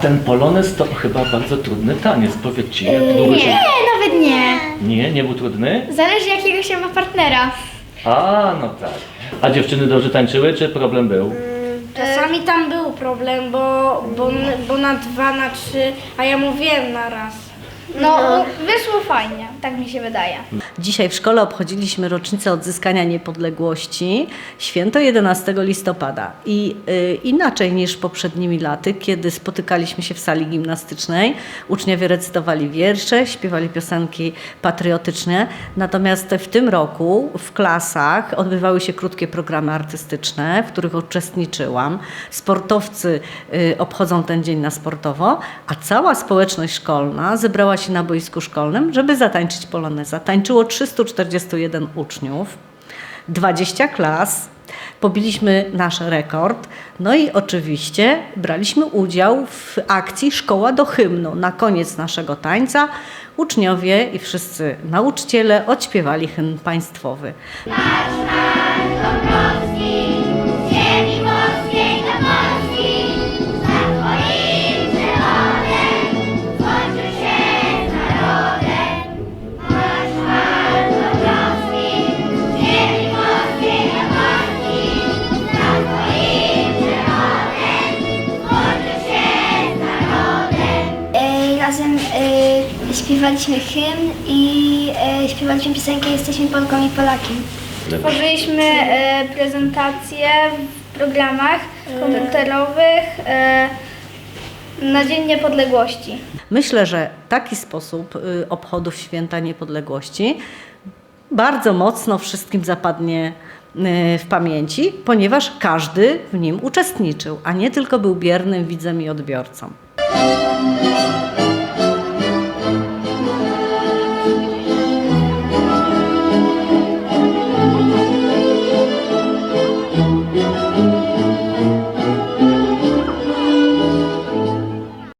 Ten polonez to chyba bardzo trudny taniec. Powiedz ci, jak długo się... Nie, nawet nie. Nie, nie był trudny? Zależy jakiego się ma partnera. A, no tak. A dziewczyny dobrze tańczyły, czy problem był? Czasami tam był problem, bo, bo, bo na dwa, na trzy, a ja mówiłem na raz. No, wyszło fajnie, tak mi się wydaje. Dzisiaj w szkole obchodziliśmy rocznicę odzyskania niepodległości, święto 11 listopada. I y, inaczej niż poprzednimi laty, kiedy spotykaliśmy się w sali gimnastycznej, uczniowie recytowali wiersze, śpiewali piosenki patriotyczne. Natomiast w tym roku w klasach odbywały się krótkie programy artystyczne, w których uczestniczyłam. Sportowcy y, obchodzą ten dzień na sportowo, a cała społeczność szkolna zebrała się na boisku szkolnym, żeby zatańczyć poloneza. Tańczyło 341 uczniów, 20 klas. Pobiliśmy nasz rekord. No i oczywiście braliśmy udział w akcji Szkoła do hymnu. Na koniec naszego tańca uczniowie i wszyscy nauczyciele odśpiewali hymn państwowy. Ziemi Razem e, śpiewaliśmy hymn i e, śpiewaliśmy piosenkę Jesteśmy Polką i Polakiem. Tworzyliśmy e, prezentacje w programach komputerowych e, na Dzień Niepodległości. Myślę, że taki sposób y, obchodów święta niepodległości bardzo mocno wszystkim zapadnie y, w pamięci, ponieważ każdy w nim uczestniczył, a nie tylko był biernym widzem i odbiorcą.